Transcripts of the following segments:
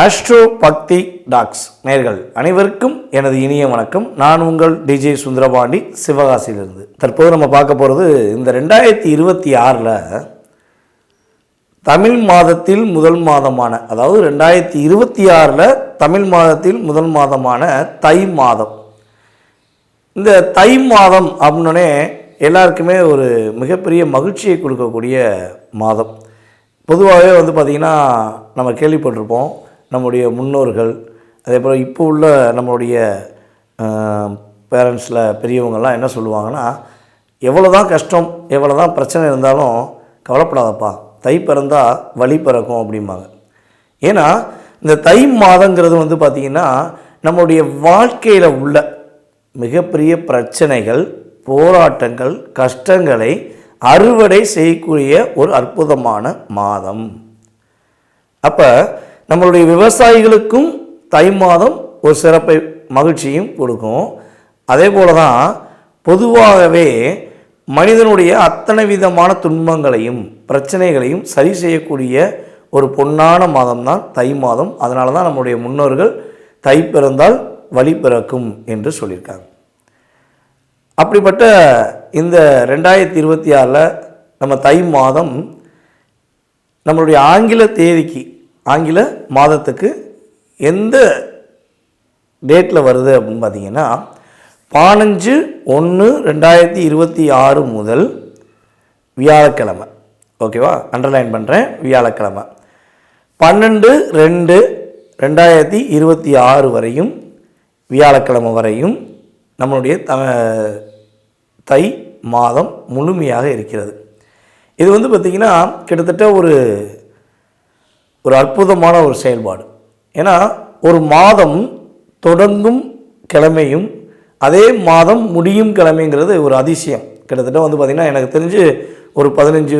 Astro பக்தி tax நேர்கள் அனைவருக்கும் எனது இனிய வணக்கம். நான் உங்கள் டிஜே சுந்தரபாண்டி சிவகாசியிலிருந்து. தற்போது நம்ம பார்க்க போகிறது இந்த ரெண்டாயிரத்தி இருபத்தி ஆறில் தமிழ் மாதத்தில் முதல் மாதமான அதாவது ரெண்டாயிரத்தி இருபத்தி ஆறில் தமிழ் மாதத்தில் முதல் மாதமான தை மாதம். இந்த தை மாதம் அப்படின்னே எல்லாருக்குமே ஒரு மிகப்பெரிய மகிழ்ச்சியை கொடுக்கக்கூடிய மாதம். பொதுவாகவே வந்து பார்த்திங்கன்னா நம்ம கேள்விப்பட்டிருப்போம் நம்முடைய முன்னோர்கள் அதே போல் இப்போ உள்ள நம்மளுடைய பேரண்ட்ஸில் பெரியவங்கள்லாம் என்ன சொல்லுவாங்கன்னா எவ்வளோ தான் கஷ்டம் எவ்வளோ தான் பிரச்சனை இருந்தாலும் கவலைப்படாதப்பா. தை பிறந்தால் வழி பிறக்கும் அப்படிம்பாங்க. ஏன்னா இந்த தை மாதங்கிறது வந்து பார்த்திங்கன்னா நம்மளுடைய வாழ்க்கையில் உள்ள மிகப்பெரிய பிரச்சனைகள் போராட்டங்கள் கஷ்டங்களை அறுவடை செய்யக்கூடிய ஒரு அற்புதமான மாதம். அப்போ நம்மளுடைய விவசாயிகளுக்கும் தை மாதம் ஒரு சிறப்பை மகிழ்ச்சியும் கொடுக்கும். அதே போல தான் பொதுவாகவே மனிதனுடைய அத்தனை விதமான துன்பங்களையும் பிரச்சனைகளையும் சரி செய்யக்கூடிய ஒரு பொன்னான மாதம் தான் தை மாதம். அதனால தான் நம்முடைய முன்னோர்கள் தை பிறந்தால் வழி பிறக்கும் என்று சொல்லியிருக்காங்க. அப்படிப்பட்ட இந்த ரெண்டாயிரத்தி இருபத்தி ஆறில் நம்ம தை மாதம் நம்மளுடைய ஆங்கில தேதிக்கு ஆங்கில மாதத்துக்கு எந்த டேட்டில் வருது அப்படின்னு பார்த்தீங்கன்னா பதினஞ்சு ஒன்று ரெண்டாயிரத்தி இருபத்தி ஆறு முதல் வியாழக்கிழமை. ஓகேவா அண்டர்லைன் பண்ணுறேன் வியாழக்கிழமை. பன்னெண்டு ரெண்டு ரெண்டாயிரத்தி இருபத்தி ஆறு வரையும் வியாழக்கிழமை வரையும் நம்மளுடைய த தை மாதம் முழுமையாக இருக்கிறது. இது வந்து பார்த்திங்கன்னா கிட்டத்தட்ட ஒரு ஒரு அற்புதமான ஒரு செயல்பாடு. ஏன்னா ஒரு மாதம் தொடங்கும் கிழமையும் அதே மாதம் முடியும் கிழமைங்கிறது ஒரு அதிசயம். கிட்டத்தட்ட வந்து பார்த்திங்கன்னா எனக்கு தெரிஞ்சு ஒரு பதினஞ்சு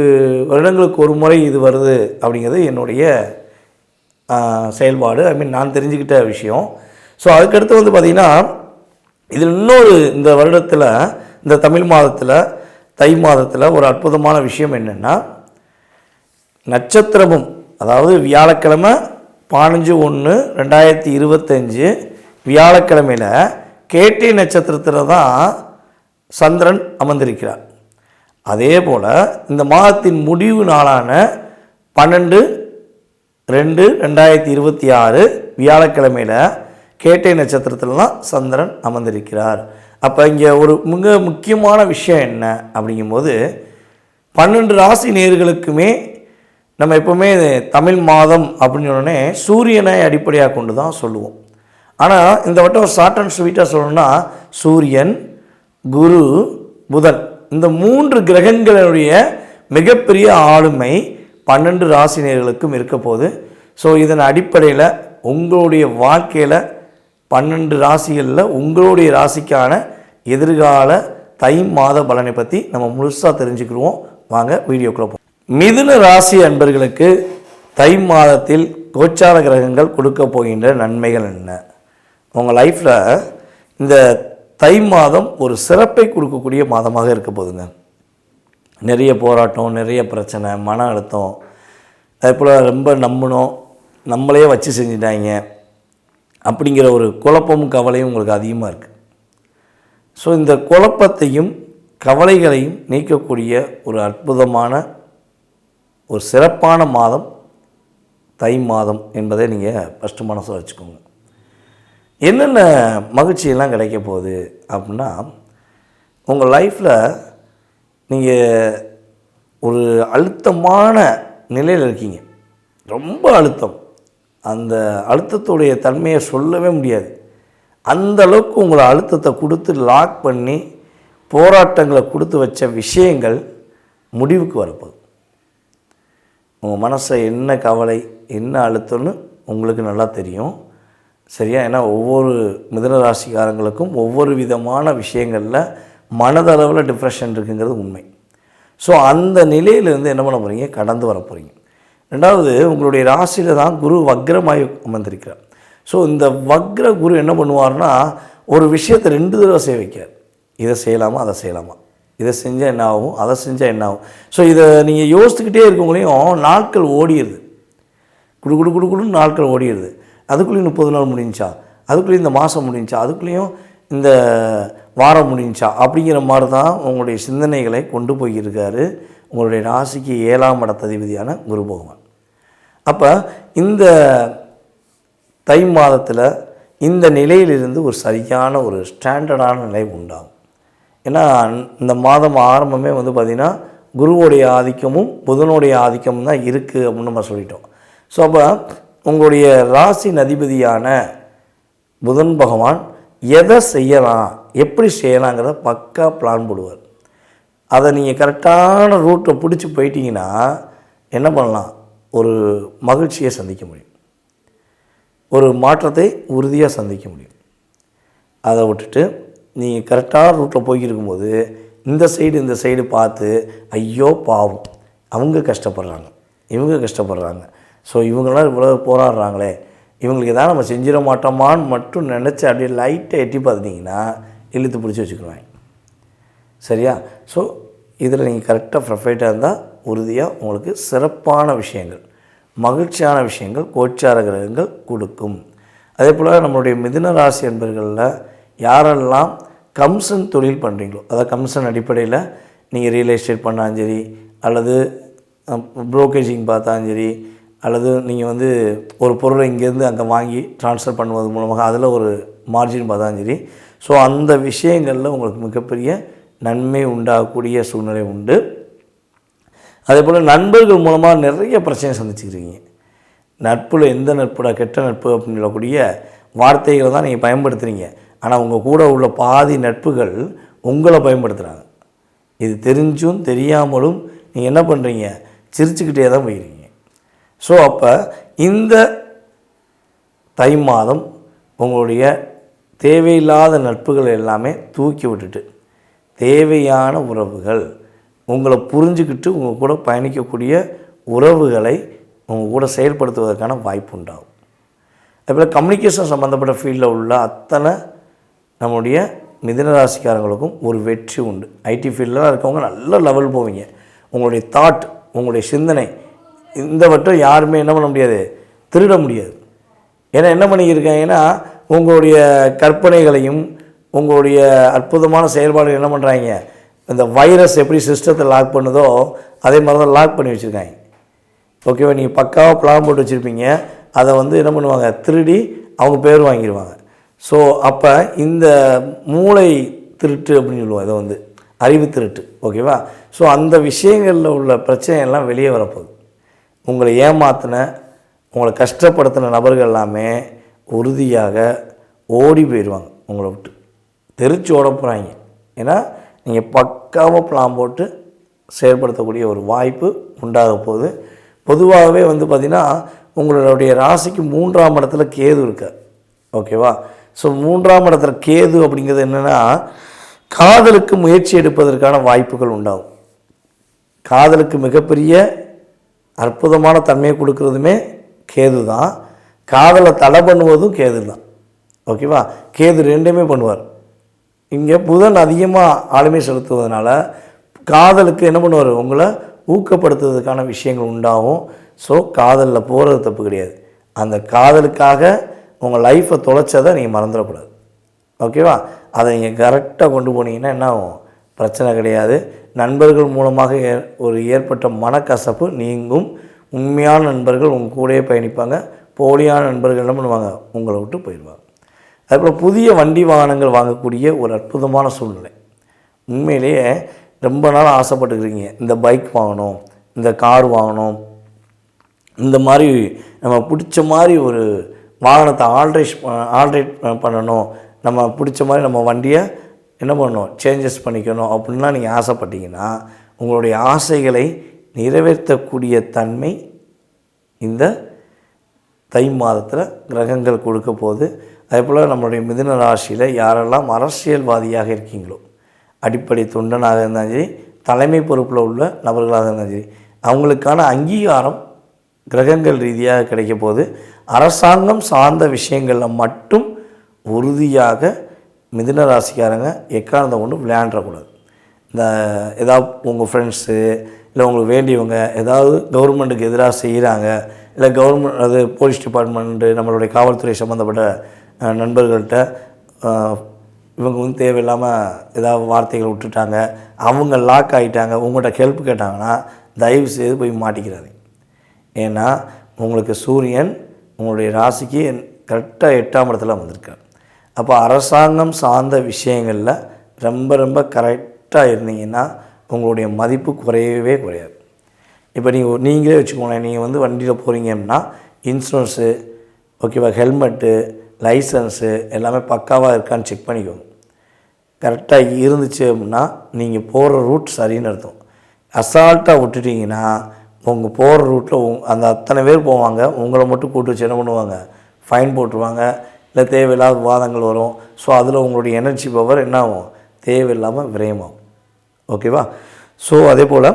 வருடங்களுக்கு ஒரு முறை இது வருது அப்படிங்கிறது என்னுடைய செயல்பாடு. ஐ மீன் நான் தெரிஞ்சுக்கிட்ட விஷயம். ஸோ அதுக்கடுத்து வந்து பார்த்திங்கன்னா இதில் இன்னொரு இந்த வருடத்தில் இந்த தமிழ் மாதத்தில் தை மாதத்தில் ஒரு அற்புதமான விஷயம் என்னென்னா நட்சத்திரமும் அதாவது வியாழக்கிழமை பதினஞ்சு ஒன்று ரெண்டாயிரத்தி இருபத்தஞ்சு வியாழக்கிழமையில் கேட்டை நட்சத்திரத்தில் தான் சந்திரன் அமர்ந்திருக்கிறார். அதே போல் இந்த மாதத்தின் முடிவு நாளான பன்னெண்டு ரெண்டு ரெண்டாயிரத்தி இருபத்தி ஆறு வியாழக்கிழமையில் கேட்டை நட்சத்திரத்தில் தான் சந்திரன் அமர்ந்திருக்கிறார். அப்போ இங்கே ஒரு மிக முக்கியமான விஷயம் என்ன அப்படிங்கும்போது பன்னெண்டு ராசி நேர்களுக்குமே நம்ம எப்போவுமே தமிழ் மாதம் அப்படின்னு உடனே சூரியனை அடிப்படையாக கொண்டு தான் சொல்லுவோம். ஆனால் இந்த வட்டம் ஷார்ட் அண்ட் ஸ்வீட்டாக சொல்லணும்னா சூரியன் குரு புதன் இந்த மூன்று கிரகங்களுடைய மிகப்பெரிய ஆளுமை பன்னெண்டு ராசினியர்களுக்கும் இருக்க போது ஸோ இதன் அடிப்படையில் உங்களுடைய வாழ்க்கையில் பன்னெண்டு ராசிகளில் உங்களுடைய ராசிக்கான எதிர்கால தை மாத பலனை பற்றி நம்ம முழுசாக தெரிஞ்சுக்கிடுவோம் வாங்க வீடியோக்குள்ளே போவோம் மிதுன ராசி அன்பர்களுக்கு தை மாதத்தில் கோச்சார கிரகங்கள் கொடுக்க போகின்ற நன்மைகள் என்ன? உங்கள் லைஃப்பில் இந்த தை மாதம் ஒரு சிறப்பை கொடுக்கக்கூடிய மாதமாக இருக்க போதுங்க நிறைய போராட்டம் நிறைய பிரச்சனை மன அழுத்தம். அதே போல் ரொம்ப நம்பணும். நம்மளே வச்சு செஞ்சிட்டாங்க. அப்படிங்கிற ஒரு குழப்பமும் கவலையும் உங்களுக்கு அதிகமாக இருக்குது ஸோ இந்த குழப்பத்தையும் கவலைகளையும் நீக்கக்கூடிய ஒரு அற்புதமான ஒரு சிறப்பான மாதம் தை மாதம் என்பதை நீங்கள் ஃபஸ்ட்டு மனசில் வச்சுக்கோங்க. என்னென்ன மகிழ்ச்சியெல்லாம் கிடைக்க போகுது அப்படின்னா உங்கள் லைஃப்பில் நீங்கள் ஒரு அழுத்தமான நிலையில் இருக்கீங்க. ரொம்ப அழுத்தம். அந்த அழுத்தத்துடைய தன்மையை சொல்லவே முடியாது. அந்த அளவுக்கு உங்களை அழுத்தத்தை கொடுத்து லாக் பண்ணி போராட்டங்களை கொடுத்து வச்ச விஷயங்கள் முடிவுக்கு வரப்போகுது. உங்கள் மனசை என்ன கவலை என்ன அழுத்தம்னு உங்களுக்கு நல்லா தெரியும். சரியா? ஏன்னா ஒவ்வொரு மிதன ராசிக்காரங்களுக்கும் ஒவ்வொரு விதமான விஷயங்களில் மனதளவில் டிப்ரெஷன் இருக்குங்கிறது உண்மை. ஸோ அந்த நிலையிலேருந்து என்ன பண்ண போகிறீங்க கடந்து வர போகிறீங்க ரெண்டாவது உங்களுடைய ராசியில் தான் குரு வக்ரமாய் அமர்ந்திருக்கிறார். ஸோ இந்த வக்ர குரு என்ன பண்ணுவார்னா ஒரு விஷயத்தை ரெண்டு தடவை செய்ய வைக்கார் இதை செய்யலாமா? அதை செய்யலாமா? இதை செஞ்சால் என்ன ஆகும்? அதை செஞ்சால் என்ன ஆகும்? ஸோ இதை நீங்கள் யோசித்துக்கிட்டே இருக்கவங்களையும் நாட்கள் ஓடிடுது. குடு குடு குடு குடுன்னு நாட்கள் ஓடிடுது. அதுக்குள்ளேயும் முப்பது நாள் முடிஞ்சா? அதுக்குள்ளேயும் இந்த மாதம் முடிஞ்சா? அதுக்குள்ளேயும் இந்த வாரம் முடிஞ்சா? அப்படிங்கிற மாதிரி தான் உங்களுடைய சிந்தனைகளை கொண்டு போயிருக்காரு உங்களுடைய ராசிக்கு ஏழாம் இடத்ததிபதியான குரு பகவான். அப்போ இந்த தை மாதத்தில் இந்த நிலையிலிருந்து ஒரு சரியான ஒரு ஸ்டாண்டர்டான நிலை உண்டாகும். ஏன்னா இந்த மாதம் ஆரம்பமே வந்து பார்த்திங்கன்னா குருவோடைய ஆதிக்கமும் புதனுடைய ஆதிக்கமும் தான் இருக்குது அப்படின்னு நம்ம சொல்லிட்டோம். ஸோ அப்போ உங்களுடைய ராசி அதிபதியான புதன் பகவான் எதை செய்யலாம் எப்படி செய்யலாங்கிறத பக்கா பிளான் போடுவார். அதை நீங்கள் கரெக்டான ரூட்டை பிடிச்சி போயிட்டீங்கன்னா என்ன பண்ணலாம்? ஒரு மகிழ்ச்சியை சந்திக்க முடியும். ஒரு மாற்றத்தை உறுதியாக சந்திக்க முடியும். அதை விட்டுட்டு நீங்கள் கரெக்டான ரூட்டில் போய்க்கிருக்கும்போது இந்த சைடு இந்த சைடு பார்த்து ஐயோ பாவம். அவங்க கஷ்டப்படுறாங்க. இவங்க கஷ்டப்படுறாங்க. ஸோ இவங்களாம் இவ்வளோ போராடுறாங்களே. இவங்களுக்கு எதாவது நம்ம செஞ்சிட மாட்டோமான்னு மட்டும் நினச்சி அப்படியே லைட்டை எட்டி பார்த்துட்டிங்கன்னா இழுத்து பிடிச்சி வச்சுக்குருவாங்க சரியா? ஸோ இதில் நீங்கள் கரெக்டாக ப்ரொஃபைட்டாக இருந்தால் உறுதியாக உங்களுக்கு சிறப்பான விஷயங்கள் மகிழ்ச்சியான விஷயங்கள் கோச்சார கிரகங்கள் கொடுக்கும். அதே போல் நம்மளுடைய மிதுன ராசி என்பர்களில் யாரெல்லாம் கம்சன் தொழில் பண்ணுறீங்களோ அதாவது கம்சன் அடிப்படையில் நீங்கள் ரியல் எஸ்டேட் பண்ணாலும் சரி அல்லது ப்ரோக்கேஜிங் பார்த்தாலும் சரி அல்லது நீங்கள் வந்து ஒரு பொருளை இங்கேருந்து அங்கே வாங்கி ட்ரான்ஸ்ஃபர் பண்ணுவது மூலமாக அதில் ஒரு மார்ஜின் பார்த்தாலும் சரி. ஸோ அந்த விஷயங்களில் உங்களுக்கு மிகப்பெரிய நன்மை உண்டாகக்கூடிய சூழ்நிலை உண்டு. அதே போல் நண்பர்கள் மூலமாக நிறைய பிரச்சனை சந்திச்சுக்கிறீங்க. நட்பில் எந்த நட்புடா கெட்ட நட்பு அப்படின்னு சொல்லக்கூடிய வார்த்தைகளை தான் நீங்கள் பயன்படுத்துகிறீங்க ஆனால் உங்கள் கூட உள்ள பாதி நட்புகள் உங்களை பயன்படுத்துகிறாங்க இது தெரிஞ்சும் தெரியாமலும் நீங்கள் என்ன பண்ணுறீங்க சிரிச்சுக்கிட்டே தான் போயிருக்கீங்க. ஸோ அப்போ இந்த தை மாதம் உங்களுடைய தேவையில்லாத நட்புகள் எல்லாமே தூக்கி விட்டுட்டு தேவையான உறவுகள் உங்களை புரிஞ்சுக்கிட்டு உங்கள் கூட பயணிக்கக்கூடிய உறவுகளை உங்கள் கூட செயல்படுத்துவதற்கான வாய்ப்பு உண்டாகும். அதுபோல் கம்யூனிகேஷன் சம்மந்தப்பட்ட ஃபீல்டில் உள்ள அத்தனை நம்முடைய மிதனராசிக்காரங்களுக்கும் ஒரு வெற்றி உண்டு. ஐடி ஃபீல்டில் இருக்கவங்க நல்ல லெவல் போவீங்க. உங்களுடைய தாட் உங்களுடைய சிந்தனை இந்த யாருமே என்ன பண்ண முடியாது? திருட முடியாது. ஏன்னா என்ன பண்ணிக்கிருக்காங்கன்னா உங்களுடைய கற்பனைகளையும் உங்களுடைய அற்புதமான செயல்பாடுகள் என்ன பண்ணுறாங்க இந்த வைரஸ் எப்படி சிஸ்டத்தை லாக் பண்ணுதோ அதே மாதிரி தான் லாக் பண்ணி வச்சுருக்காங்க. ஓகேவா நீங்கள் பக்காவாக பிளான் போட்டு வச்சுருப்பீங்க. அதை வந்து என்ன பண்ணுவாங்க? திருடி அவங்க பேர் வாங்கிடுவாங்க ஸோ அப்போ இந்த மூளை திருட்டு அப்படின்னு சொல்லுவோம் இதை வந்து. அறிவு திருட்டு ஓகேவா ஸோ அந்த விஷயங்களில் உள்ள பிரச்சனையெல்லாம் வெளியே வரப்போகுது. உங்களை ஏமாத்தின உங்களை கஷ்டப்படுத்தின நபர்கள் எல்லாமே உறுதியாக ஓடி போயிடுவாங்க உங்களை விட்டு. தெரிச்சு ஓட போகிறாங்க ஏன்னா நீங்கள் பக்காவாக பிளான் போட்டு செயல்படுத்தக்கூடிய ஒரு வாய்ப்பு உண்டாக போகுது. பொதுவாகவே வந்து பார்த்திங்கன்னா உங்களுடைய ராசிக்கு மூன்றாம் இடத்துல கேது இருக்க ஓகேவா ஸோ மூன்றாம் இடத்துல கேது அப்படிங்கிறது என்னென்னா காதலுக்கு முயற்சி எடுப்பதற்கான வாய்ப்புகள் உண்டாகும். காதலுக்கு மிகப்பெரிய அற்புதமான தன்மையை கொடுக்கறதுமே கேது தான். காதலை தடை பண்ணுவதும் கேது தான். ஓகேவா கேது ரெண்டுமே பண்ணுவார். இங்கே புதன் அதிகமாக ஆளுமை செலுத்துவதனால காதலுக்கு என்ன பண்ணுவார்? உங்களை ஊக்கப்படுத்துவதற்கான விஷயங்கள் உண்டாகும். ஸோ காதலில் போகிறது தப்பு கிடையாது. அந்த காதலுக்காக உங்கள் லைஃப்பை தொலைச்சதை நீங்கள் மறந்துடக்கூடாது. ஓகேவா அதை நீங்கள் கரெக்டாக கொண்டு போனீங்கன்னா என்ன ஆகும்? பிரச்சனை கிடையாது. நண்பர்கள் மூலமாக ஏ ஒரு ஏற்பட்ட மனக்கசப்பு நீங்கும். உண்மையான நண்பர்கள் உங்கள் கூடயே பயணிப்பாங்க. போலியான நண்பர்கள் என்ன பண்ணுவாங்க? உங்களை விட்டு போயிடுவாங்க. அதுபோல் புதிய வண்டி வாகனங்கள் வாங்கக்கூடிய ஒரு அற்புதமான சூழ்நிலை. உண்மையிலேயே ரொம்ப நாள் ஆசைப்பட்டுக்கிறீங்க இந்த பைக் வாங்கணும் இந்த கார் வாங்கணும். இந்த மாதிரி நம்ம பிடிச்ச மாதிரி ஒரு வாகனத்தை ஆல்ட்ரேஷ் ஆல்ட்ரேட் பண்ணணும். நம்ம பிடிச்ச மாதிரி நம்ம வண்டியை என்ன பண்ணணும்? சேஞ்சஸ் பண்ணிக்கணும் அப்படின்லாம் நீங்கள் ஆசைப்பட்டீங்கன்னா உங்களுடைய ஆசைகளை நிறைவேற்றக்கூடிய தன்மை இந்த தை மாதத்தில் கிரகங்கள் கொடுக்க போகுது. அதே போல் நம்மளுடைய மிதுன ராசியில் யாரெல்லாம் அரசியல்வாதியாக இருக்கீங்களோ அடிப்படை தொண்டனாக இருந்தாலும் சரி தலைமை பொறுப்பில் உள்ள நபர்களாக இருந்தாலும் சரி அவங்களுக்கான அங்கீகாரம் கிரகங்கள் ரீதியாக கிடைக்க போது அரசாங்கம் சார்ந்த விஷயங்களில் மட்டும் உறுதியாக மிதுன ராசிக்காரங்க எக்காரணத்தை கொண்டு விளையாண்டக்கூடாது. இந்த ஏதாவது உங்கள் ஃப்ரெண்ட்ஸு இல்லை உங்களுக்கு வேண்டியவங்க ஏதாவது கவர்மெண்ட்டுக்கு எதிராக செய்கிறாங்க இல்லை கவர்மெண்ட் அது போலீஸ் டிபார்ட்மெண்ட்டு நம்மளுடைய காவல்துறை சம்மந்தப்பட்ட நண்பர்கள்கிட்ட நண்பர்கள்ட்ட இவங்க வந்து தேவையில்லாமல் ஏதாவது வார்த்தைகள் விட்டுட்டாங்க அவங்க லாக் ஆகிட்டாங்க உங்கள்கிட்ட ஹெல்ப் கேட்டாங்கன்னா தயவு செய்து போய் மாட்டிக்கிறாதீங்க. ஏன்னா உங்களுக்கு சூரியன் உங்களுடைய ராசிக்கு கரெக்டாக எட்டாம் இடத்துல வந்திருக்கார். அப்போ அரசாங்கம் சார்ந்த விஷயங்களில் ரொம்ப ரொம்ப கரெக்டாக இருந்தீங்கன்னா உங்களுடைய மதிப்பு குறையவே குறையாது. இப்போ நீங்கள் நீங்களே வச்சுக்கோங்களேன் நீங்கள் வந்து வண்டியில் போகிறீங்கன்னா இன்சூரன்ஸு ஓகேவா ஹெல்மெட்டு லைசன்ஸு எல்லாமே பக்காவாக இருக்கான்னு செக் பண்ணிக்கோங்க. கரெக்டாக இருந்துச்சு அப்படின்னா நீங்கள் போகிற ரூட் சரின்னு அர்த்தம். அசால்ட்டாக விட்டுட்டீங்கன்னா உங்கள் போகிற ரூட்டில் அந்த அத்தனை பேர் போவாங்க. உங்களை மட்டும் கூட்டு வச்சு என்ன பண்ணுவாங்க? ஃபைன் போட்டுருவாங்க. இல்லை தேவையில்லாத வாதங்கள் வரும். ஸோ அதில் உங்களுடைய எனர்ஜி பவர் என்ன ஆகும் தேவையில்லாமல் விரயமாகும் ஓகேவா ஸோ அதே போல்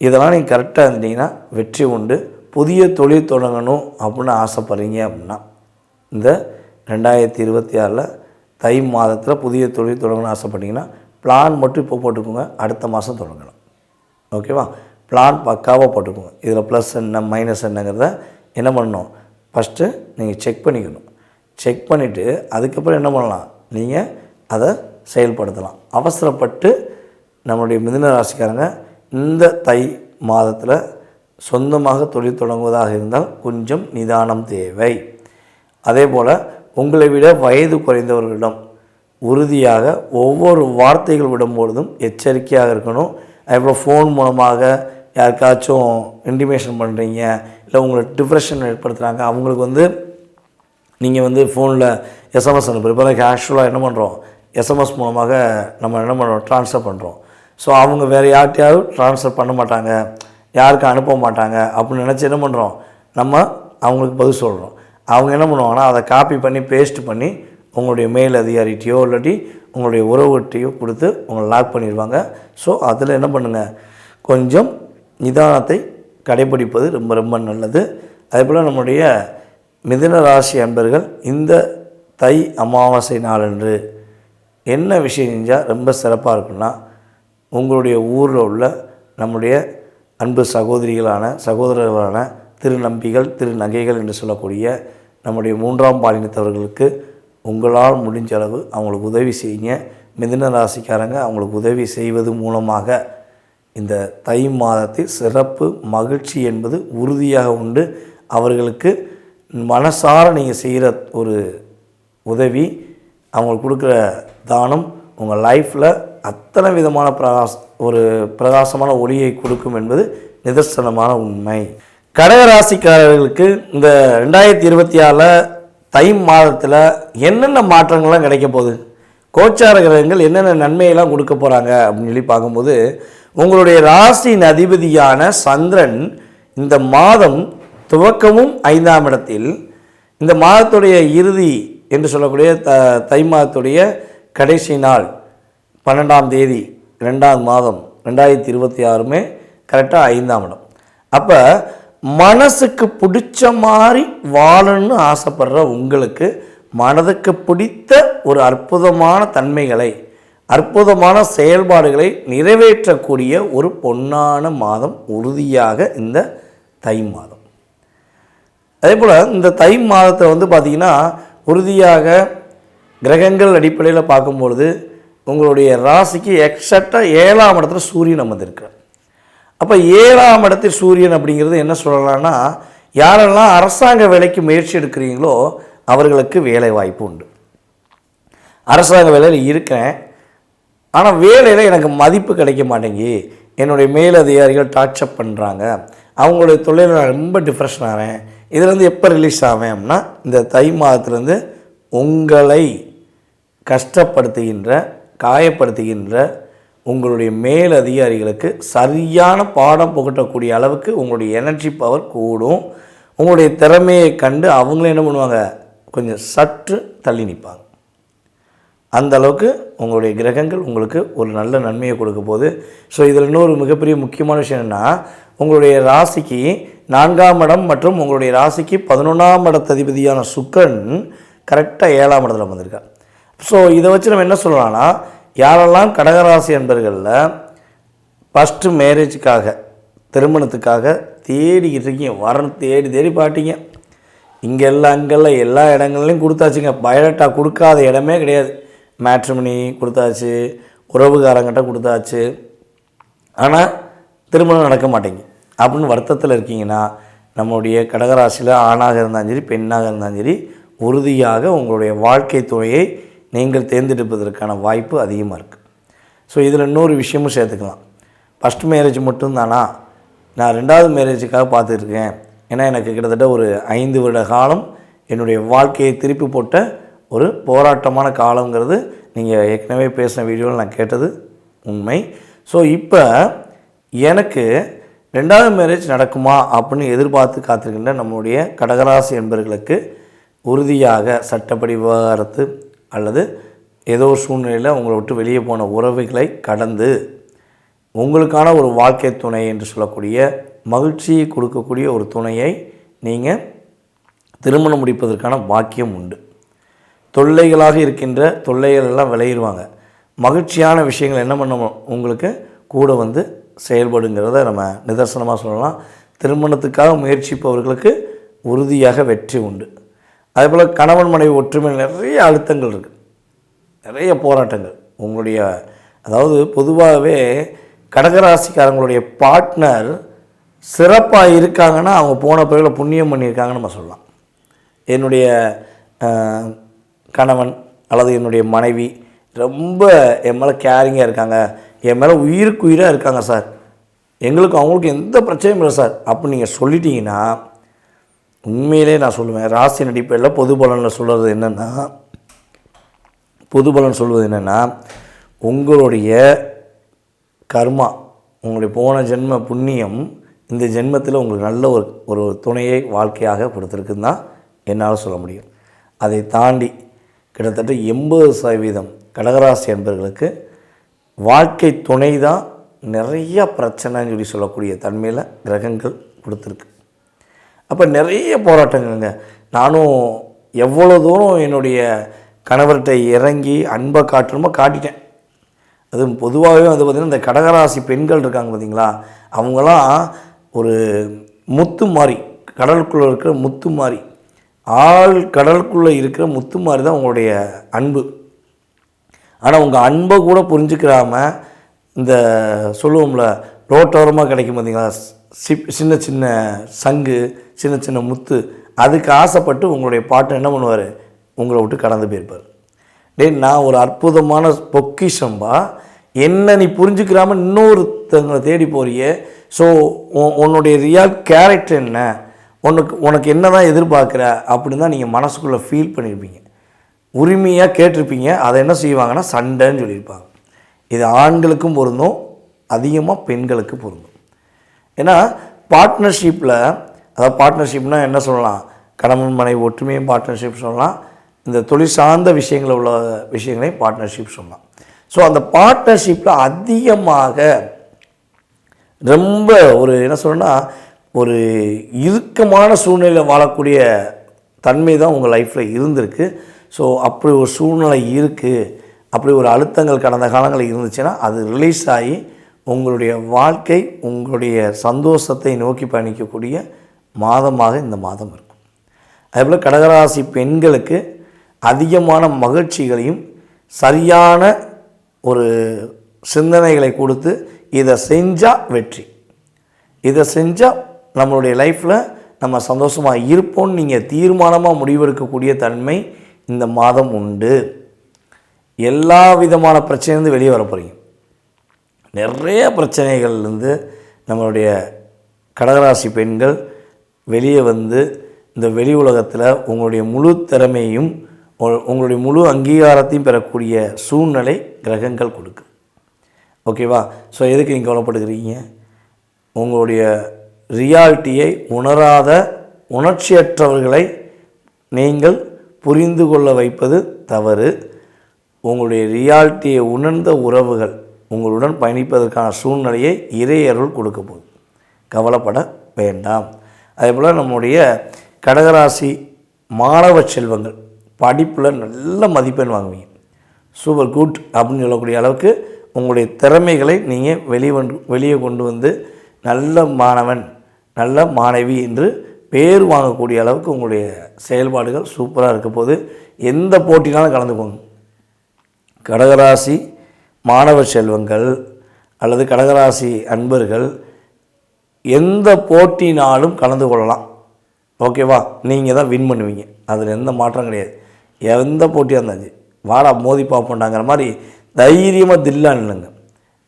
இதெல்லாம் நீங்கள் கரெக்டாக இருந்தீங்கன்னா வெற்றி உண்டு. புதிய தொழில் தொடங்கணும் அப்படின்னு ஆசைப்பட்றீங்க அப்படின்னா இந்த ரெண்டாயிரத்தி இருபத்தி ஆறில் தை மாதத்தில் புதிய தொழில் தொடங்கணும்னு ஆசைப்பட்டீங்கன்னா பிளான் மட்டும் இப்போ போட்டுக்கோங்க. அடுத்த மாதம் தொடங்கலாம். ஓகேவா பிளான் பக்காவாக போட்டுக்கோங்க. இதில் ப்ளஸ் என்ன மைனஸ் என்னங்கிறத என்ன பண்ணணும்? ஃபஸ்ட்டு நீங்கள் செக் பண்ணிக்கணும். செக் பண்ணிவிட்டு அதுக்கப்புறம் என்ன பண்ணலாம்? நீங்கள் அதை செயல்படுத்தலாம். அவசரப்பட்டு நம்மளுடைய மிதுன ராசிக்காரங்க இந்த தை மாதத்தில் சொந்தமாக தொழில் தொடங்குவதாக இருந்தால் கொஞ்சம் நிதானம் தேவை. அதே போல் உங்களை விட வயது குறைந்தவர்களிடம் உறுதியாக ஒவ்வொரு வார்த்தைகள் விடும்பொழுதும் எச்சரிக்கையாக இருக்கணும். அதேபோல் ஃபோன் மூலமாக யாருக்காச்சும் இன்டிமேஷன் பண்ணுறீங்க இல்லை உங்களை டிப்ரெஷன் ஏற்படுத்துகிறாங்க அவங்களுக்கு வந்து நீங்கள் வந்து ஃபோனில் எஸ்எம்எஸ் அனுப்புகிற இப்போ கேஷுவலாக என்ன பண்ணுறோம் எஸ்எம்எஸ் மூலமாக நம்ம என்ன பண்ணுறோம் ட்ரான்ஸ்ஃபர் பண்ணுறோம் ஸோ அவங்க வேறு யார்கிட்டயாவது ட்ரான்ஸ்ஃபர் பண்ண மாட்டாங்க யாருக்கும் அனுப்ப மாட்டாங்க அப்படின்னு நினச்சி என்ன பண்ணுறோம் நம்ம அவங்களுக்கு பதில் சொல்கிறோம் அவங்க என்ன பண்ணுவாங்கன்னா அதை காப்பி பண்ணி பேஸ்ட் பண்ணி உங்களுடைய மேல் அதிகாரிகிட்டையோ இல்லாட்டி உங்களுடைய உறவுகிட்டையோ கொடுத்து உங்களை லாக் பண்ணிடுவாங்க. ஸோ அதில் என்ன பண்ணுங்கள் கொஞ்சம் நிதானத்தை கடைபிடிப்பது ரொம்ப ரொம்ப நல்லது. அதேபோல் நம்முடைய மிதுன ராசி அன்பர்கள் இந்த தை அமாவாசை நாளன்று என்ன விஷயம் செஞ்சால் ரொம்ப சிறப்பாக இருக்குன்னா உங்களுடைய ஊரில் உள்ள நம்முடைய அன்பு சகோதரிகளான சகோதரர்களான திருநம்பிகள் திருநகைகள் என்று சொல்லக்கூடிய நம்முடைய மூன்றாம் பாலினத்தவர்களுக்கு உங்களால் முடிஞ்ச அளவு அவங்களுக்கு உதவி செய்யுங்க. மிதுன ராசிக்காரங்க அவங்களுக்கு உதவி செய்வது மூலமாக இந்த தை மாதத்தில் சிறப்பு மகிழ்ச்சி என்பது உறுதியாக உண்டு. அவர்களுக்கு மனசார நீங்கள் செய்கிற ஒரு உதவி அவங்களுக்கு கொடுக்குற தானம் உங்கள் லைஃப்பில் அத்தனை விதமான பிரகாச ஒரு பிரகாசமான ஒளியை கொடுக்கும் என்பது நிதர்சனமான உண்மை. கடகராசிக்காரர்களுக்கு இந்த ரெண்டாயிரத்தி இருபத்தி ஆறில் தை மாதத்தில் என்னென்ன மாற்றங்கள்லாம் கிடைக்க போகுது? கோச்சார கிரகங்கள் என்னென்ன நன்மையெல்லாம் கொடுக்க போகிறாங்க அப்படின்னு சொல்லி பார்க்கும்போது உங்களுடைய ராசியின் அதிபதியான சந்திரன் இந்த மாதம் துவக்கமும் ஐந்தாம் இடத்தில். இந்த மாதத்துடைய இறுதி என்று சொல்லக்கூடிய த தை மாதத்துடைய கடைசி நாள் பன்னெண்டாம் தேதி ரெண்டாம் மாதம் ரெண்டாயிரத்தி இருபத்தி ஆறுமே கரெக்டாக ஐந்தாம் இடம். அப்போ மனசுக்கு பிடிச்ச மாதிரி வாழணும்னு ஆசைப்படுற உங்களுக்கு மனதுக்கு பிடித்த ஒரு அற்புதமான தன்மைகளை அற்புதமான செயல்பாடுகளை நிறைவேற்றக்கூடிய ஒரு பொன்னான மாதம் உறுதியாக இந்த தை மாதம். அதே போல் இந்த தை மாதத்தை வந்து பார்த்திங்கன்னா உறுதியாக கிரகங்கள் அடிப்படையில் பார்க்கும்பொழுது உங்களுடைய ராசிக்கு எக்ஸாக்டாக ஏழாம் இடத்துல சூரியன் அமர்ந்திருக்கிறார். அப்போ ஏழாம் இடத்தில் சூரியன் அப்படிங்கிறது என்ன சொல்லலாம்னா யாரெல்லாம் அரசாங்க வேலைக்கு முயற்சி எடுக்கிறீங்களோ அவர்களுக்கு வேலை வாய்ப்பு உண்டு. அரசாங்க வேலையில் இருக்கேன் ஆனால் வேலையில் எனக்கு மதிப்பு கிடைக்க மாட்டேங்கி என்னுடைய மேலதிகாரிகள் டார்ச்சப் பண்ணுறாங்க அவங்களுடைய தொழிலில் நான் ரொம்ப டிப்ரெஷன் ஆகிறேன் இதுலேருந்து எப்போ ரிலீஸ் ஆவேன் அப்படின்னா இந்த தை மாதத்துலேருந்து உங்களை கஷ்டப்படுத்துகின்ற காயப்படுத்துகின்ற உங்களுடைய மேல் அதிகாரிகளுக்கு சரியான பாடம் புகட்டக்கூடிய அளவுக்கு உங்களுடைய எனர்ஜி பவர் கூடும். உங்களுடைய திறமையை கண்டு அவங்களும் என்ன பண்ணுவாங்க? கொஞ்சம் சற்று தள்ளி நிற்பாங்க அந்த அளவுக்கு உங்களுடைய கிரகங்கள் உங்களுக்கு ஒரு நல்ல நன்மையை கொடுக்க போகுது ஸோ இதில் இன்னொரு மிகப்பெரிய முக்கியமான விஷயம் என்னென்னா உங்களுடைய ராசிக்கு நான்காம் இடம் மற்றும் உங்களுடைய ராசிக்கு பதினொன்றாம் இடத்ததிபதியான சுக்கன் கரெக்டாக ஏழாம் இடத்துல வந்திருக்கார். ஸோ இதை வச்சு நம்ம என்ன சொல்லலாம்னா யாரெல்லாம் கடகராசி என்பர்களில் ஃபஸ்ட்டு மேரேஜுக்காக திருமணத்துக்காக தேடிக்கிட்டு இருக்கீங்க வரணும் தேடி தேடி பாட்டீங்க இங்கெல்லாம் அங்கெல்லாம் எல்லா இடங்கள்லையும் கொடுத்தாச்சுங்க. பயோடேட்டா கொடுக்காத இடமே கிடையாது. மேட்ரிமனி கொடுத்தாச்சு உறவுகாரங்கிட்ட கொடுத்தாச்சு. ஆனால் திருமணம் நடக்க மாட்டேங்க. அப்படின்னு வருத்தத்தில் இருக்கீங்கன்னா நம்மளுடைய கடகராசியில் ஆணாக இருந்தாலும் சரி பெண்ணாக இருந்தாலும் சரி உறுதியாக உங்களுடைய வாழ்க்கை துணையை நீங்கள் தேர்ந்தெடுப்பதற்கான வாய்ப்பு அதிகமாக இருக்குது ஸோ இதில் இன்னொரு விஷயமும் சேர்த்துக்கலாம். ஃபஸ்ட் மேரேஜ் மட்டும்தானா? நான் ரெண்டாவது மேரேஜுக்காக பார்த்துருக்கேன் ஏன்னா எனக்கு கிட்டத்தட்ட ஒரு ஐந்து வருட காலம் என்னுடைய வாழ்க்கையை திருப்பி போட்ட ஒரு போராட்டமான காலங்கிறது நீங்கள் ஏற்கனவே பேசின வீடியோவில் நான் கேட்டது உண்மை. ஸோ இப்போ எனக்கு ரெண்டாவது மேரேஜ் நடக்குமா அப்படின்னு எதிர்பார்த்து காத்திருக்கின்ற நம்முடைய கடகராசி என்பர்களுக்கு உறுதியாக சட்டப்படி விவகாரத்து அல்லது ஏதோ ஒரு சூழ்நிலையில் உங்களை விட்டு வெளியே போன உறவுகளை கடந்து உங்களுக்கான ஒரு வாழ்க்கை துணை என்று சொல்லக்கூடிய மகிழ்ச்சியை கொடுக்கக்கூடிய ஒரு துணையை நீங்கள் திருமணம் முடிப்பதற்கான பாக்கியம் உண்டு. தொல்லைகளாக இருக்கின்ற தொல்லைகள் எல்லாம் விளையிடுவாங்க. மகிழ்ச்சியான விஷயங்கள் என்ன பண்ணணும் உங்களுக்கு கூட வந்து செயல்படுங்கிறத நம்ம நிதர்சனமாக சொல்லலாம். திருமணத்துக்காக முயற்சிப்பவர்களுக்கு உறுதியாக வெற்றி உண்டு. அதேபோல் கணவன் மனைவி ஒற்றுமையில் நிறைய அழுத்தங்கள் இருக்குது நிறைய போராட்டங்கள். உங்களுடைய அதாவது பொதுவாகவே கடகராசிக்காரங்களுடைய பார்ட்னர் சிறப்பாக இருக்காங்கன்னா அவங்க போன பிறகு புண்ணியம் பண்ணியிருக்காங்கன்னு நம்ம சொல்லலாம். என்னுடைய கணவன் அல்லது என்னுடைய மனைவி ரொம்ப என் மேலே கேரிங்காக இருக்காங்க. என் மேலே உயிருக்கு உயிராக இருக்காங்க சார். எங்களுக்கு அவங்களுக்கு எந்த பிரச்சனையும் இல்லை சார். அப்படி நீங்கள் சொல்லிட்டீங்கன்னா உண்மையிலே நான் சொல்லுவேன். ராசி நடிப்பையில் பொது பலனில் சொல்கிறது என்னென்னா பொது பலன் சொல்வது என்னென்னா உங்களுடைய கர்மா உங்களுடைய போன ஜென்ம புண்ணியம் இந்த ஜென்மத்தில் உங்களுக்கு நல்ல ஒரு ஒரு துணையை வாழ்க்கையாக கொடுத்துருக்குன்னு தான் என்னால் சொல்ல முடியும். அதை தாண்டி கிட்டத்தட்ட எண்பது சதவீதம் கடகராசி என்பவர்களுக்கு வாழ்க்கை துணை தான் நிறைய பிரச்சனைன்னு சொல்லி சொல்லக்கூடிய தன்மையில் கிரகங்கள் கொடுத்துருக்கு. அப்போ நிறைய போராட்டங்கள்ங்க. நானும் எவ்வளோ தூரம் என்னுடைய கணவர்கிட்ட இறங்கி அன்பை காட்டணுமோ காட்டிட்டேன். அதுவும் பொதுவாகவே வந்து பார்த்திங்கன்னா இந்த கடகராசி பெண்கள் இருக்காங்க பார்த்தீங்களா அவங்களாம் ஒரு முத்து மாதிரி கடலுக்குள்ளே இருக்கிற முத்து மாதிரி ஆள் கடலுக்குள்ளே இருக்கிற முத்து மாதிரி தான் உங்களுடைய அன்பு. ஆனால் உங்கள் அன்பை கூட புரிஞ்சுக்கிறாம இந்த சொல்லுவோம்ல ரோட்டோரமாக கிடைக்கும் பார்த்தீங்களா சிப் சின்ன சின்ன சங்கு சின்ன சின்ன முத்து அதுக்கு ஆசைப்பட்டு உங்களுடைய பாட்டை என்ன பண்ணுவார்? உங்களை விட்டு கடந்து போயிருப்பார். டே நான் ஒரு அற்புதமான பொக்கிஷம்பா என்ன நீ புரிஞ்சுக்கிறாம இன்னொருத்தங்களை தேடி போறியே? ஸோ உன்னுடைய ரியல் கேரக்டர் என்ன? உனக்கு உனக்கு என்ன தான் எதிர்பார்க்குற அப்படின்னு தான் நீங்கள் மனசுக்குள்ளே ஃபீல் பண்ணியிருப்பீங்க உரிமையாக கேட்டிருப்பீங்க. அதை என்ன செய்வாங்கன்னா சண்டைன்னு சொல்லியிருப்பாங்க. இது ஆண்களுக்கும் பொருந்தும் அதிகமாக பெண்களுக்கு பொருந்தும். ஏன்னா பார்ட்னர்ஷிப்பில் அதாவது பார்ட்னர்ஷிப்னால் என்ன சொல்லலாம்? கணவன் மனைவி ஒற்றுமையும் பார்ட்னர்ஷிப் சொல்லலாம். இந்த தொழில் சார்ந்த விஷயங்களில் உள்ள விஷயங்களையும் பார்ட்னர்ஷிப் சொல்லலாம். ஸோ அந்த பார்ட்னர்ஷிப்பில் அதிகமாக ரொம்ப ஒரு என்ன சொல்லணும்னா ஒரு இறுக்கமான சூழ்நிலையில் வாழக்கூடிய தன்மை தான் உங்கள் லைஃப்பில் இருந்திருக்கு. ஸோ அப்படி ஒரு சூழ்நிலை இருக்குது அப்படி ஒரு அழுத்தங்கள் கடந்த காலங்களில் இருந்துச்சுன்னா அது ரிலீஸ் ஆகி உங்களுடைய வாழ்க்கை உங்களுடைய சந்தோஷத்தை நோக்கி பயணிக்கக்கூடிய மாதமாக இந்த மாதம் இருக்கும். அதேபோல் கடகராசி பெண்களுக்கு அதிகமான மகிழ்ச்சிகளையும் சரியான ஒரு சிந்தனைகளை கொடுத்து இதை செஞ்சால் வெற்றி. இதை செஞ்சால் நம்மளுடைய லைஃப்பில் நம்ம சந்தோஷமாக இருப்போம்னு நீங்கள் தீர்மானமாக முடிவெடுக்கக்கூடிய தன்மை இந்த மாதம் உண்டு. எல்லா விதமான பிரச்சனையிலேருந்து வெளியே வர போகிறீங்க நிறைய பிரச்சனைகள்லேருந்து நம்மளுடைய கடகராசி பெண்கள் வெளியே வந்து இந்த வெளி உலகத்தில் உங்களுடைய முழு திறமையும் உங்களுடைய முழு அங்கீகாரத்தையும் பெறக்கூடிய சூழ்நிலை கிரகங்கள் கொடுக்கு. ஓகேவா? ஸோ எதுக்கு நீங்கள் கவலைப்படுகிறீங்க உங்களுடைய ரியாலிட்டியை உணராத உணர்ச்சியற்றவர்களை நீங்கள் புரிந்து கொள்ள வைப்பது தவறு. உங்களுடைய ரியாலிட்டியை உணர்ந்த உறவுகள் உங்களுடன் பயணிப்பதற்கான சூழ்நிலையை இறையருள் கொடுக்க போகுது. கவலைப்பட வேண்டாம். அதேபோல் நம்முடைய கடகராசி மாணவ செல்வங்கள் படிப்பில் நல்ல மதிப்பெண் வாங்குவீங்க. சூப்பர் குட் அப்படின்னு சொல்லக்கூடிய அளவுக்கு உங்களுடைய திறமைகளை நீங்கள் வெளியே வந்து வெளியே கொண்டு வந்து நல்ல மாணவன் நல்ல மாணவி என்று பேர் வாங்கக்கூடிய அளவுக்கு உங்களுடைய செயல்பாடுகள் சூப்பராக இருக்க போது எந்த போட்டினாலும் கலந்துக்கோங்க. கடகராசி மாணவ செல்வங்கள் அல்லது கடகராசி அன்பர்கள் எந்த போட்டினாலும் கலந்து கொள்ளலாம். ஓகேவா நீங்கள் தான் வின் பண்ணுவீங்க. அதில் எந்த மாற்றம் கிடையாது. எந்த போட்டியாக இருந்தாச்சு வாடா மோதி பார்ப்போண்டாங்கிற மாதிரி தைரியமாக தில்லா நில்லுங்க.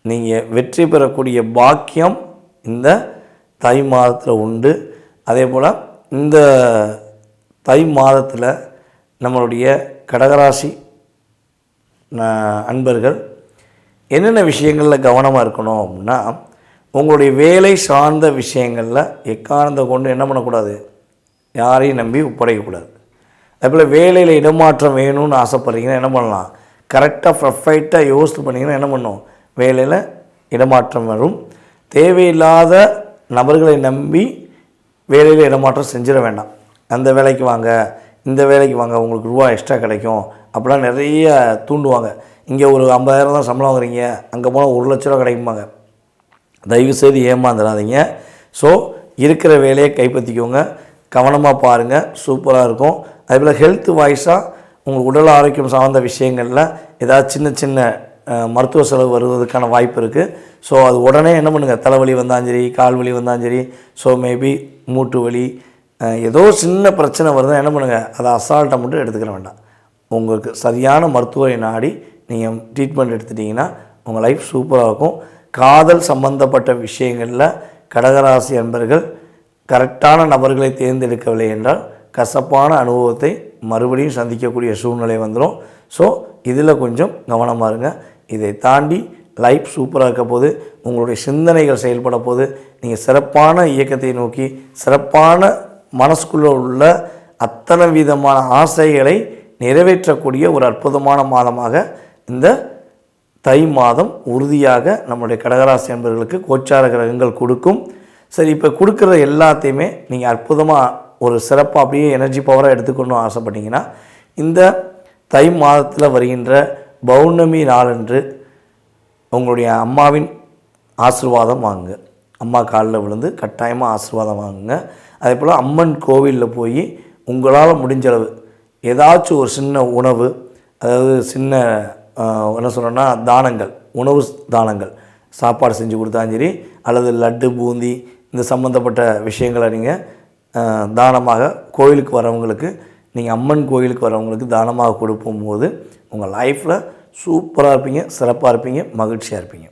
நீங்கள் வெற்றி பெறக்கூடிய பாக்கியம் இந்த தை மாதத்தில் உண்டு. அதே போல் இந்த தை மாதத்தில் நம்மளுடைய கடகராசி அன்பர்கள் என்னென்ன விஷயங்களில் கவனமாக இருக்கணும் அப்படின்னா உங்களுடைய வேலை சார்ந்த விஷயங்களில் எக்காரணத்தை கொண்டு என்ன பண்ணக்கூடாது? யாரையும் நம்பி ஒப்படைக்கக்கூடாது. அதேபோல் வேலையில் இடமாற்றம் வேணும்னு ஆசைப்பட்றீங்கன்னா என்ன பண்ணலாம்? கரெக்டாக ப்ரஃபைட்டாக யோசித்து பண்ணிங்கன்னா என்ன பண்ணும்? வேலையில் இடமாற்றம் வரும். தேவையில்லாத நபர்களை நம்பி வேலையில் இடமாற்றம் செஞ்சிட வேண்டாம். அந்த வேலைக்கு வாங்க இந்த வேலைக்கு வாங்க உங்களுக்கு ரூபா எக்ஸ்ட்ரா கிடைக்கும். அப்படிலாம் நிறைய தூண்டுவாங்க. இங்கே ஒரு ஐம்பதாயிரம் தான் சம்பளம் வாங்குறீங்க அங்கே போனால் ஒரு லட்ச ரூபா கிடைக்குமாங்க தயவு செய்து ஏமாந்துடாதீங்க. ஸோ இருக்கிற வேலையை கைப்பற்றிக்கோங்க. கவனமாக பாருங்கள் சூப்பராக இருக்கும். அதேபோல் ஹெல்த் வாய்ஸாக உங்கள் உடல் ஆரோக்கியம் சார்ந்த விஷயங்களில் ஏதாவது சின்ன சின்ன மருத்துவ செலவு வருவதற்கான வாய்ப்பு இருக்குது ஸோ அது உடனே என்ன பண்ணுங்கள் தலைவலி வந்தாலும் சரி கால் வலி வந்தாலும் சரி ஸோ மேபி மூட்டு வலி ஏதோ சின்ன பிரச்சனை வருதுன்னா என்ன பண்ணுங்கள் அதை அசால்ட்டாக மட்டும் எடுத்துக்கிற வேண்டாம். உங்களுக்கு சரியான மருத்துவரை நாடி நீங்கள் ட்ரீட்மெண்ட் எடுத்துட்டிங்கன்னா உங்கள் லைஃப் சூப்பராக இருக்கும். காதல் சம்பந்தப்பட்ட விஷயங்களில் கடகராசி அன்பர்கள் கரெக்டான நபர்களை தேர்ந்தெடுக்கவில்லை என்றால் கசப்பான அனுபவத்தை மறுபடியும் சந்திக்கக்கூடிய சூழ்நிலை வந்துடும் ஸோ இதில் கொஞ்சம் கவனமாக இருங்க. இதை தாண்டி லைஃப் சூப்பராக இருக்க போது உங்களுடைய சிந்தனைகள் செயல்பட போது நீங்கள் சிறப்பான இயக்கத்தை நோக்கி சிறப்பான மனசுக்குள்ளே உள்ள அத்தனை விதமான ஆசைகளை நிறைவேற்றக்கூடிய ஒரு அற்புதமான மாதமாக இந்த தை மாதம் உறுதியாக நம்முடைய கடகராசி என்பர்களுக்கு கோச்சார கிரகங்கள் கொடுக்கும். சரி இப்போ கொடுக்குற எல்லாத்தையுமே நீங்கள் அற்புதமாக ஒரு சிறப்பாக அப்படியே எனர்ஜி பவராக எடுத்துக்கணும்னு ஆசைப்பட்டீங்கன்னா இந்த தை மாதத்தில் வருகின்ற பௌர்ணமி நாளன்று உங்களுடைய அம்மாவின் ஆசீர்வாதம் வாங்குங்க. அம்மா காலில் விழுந்து கட்டாயமாக ஆசீர்வாதம் வாங்குங்க. அதே போல் அம்மன் கோவிலில் போய் உங்களால் முடிஞ்சளவு ஏதாச்சும் ஒரு சின்ன உணவு அதாவது சின்ன என்ன சொல்கிறேன்னா தானங்கள் உணவு தானங்கள் சாப்பாடு செஞ்சு கொடுத்தாலும் சரி அல்லது லட்டு பூந்தி இந்த சம்மந்தப்பட்ட விஷயங்களை நீங்கள் தானமாக கோயிலுக்கு வரவங்களுக்கு நீங்கள் அம்மன் கோயிலுக்கு வரவங்களுக்கு தானமாக கொடுக்கும்போது உங்கள் லைஃப்பில் சூப்பராக இருப்பீங்க சிறப்பாக இருப்பீங்க மகிழ்ச்சியாக இருப்பீங்க.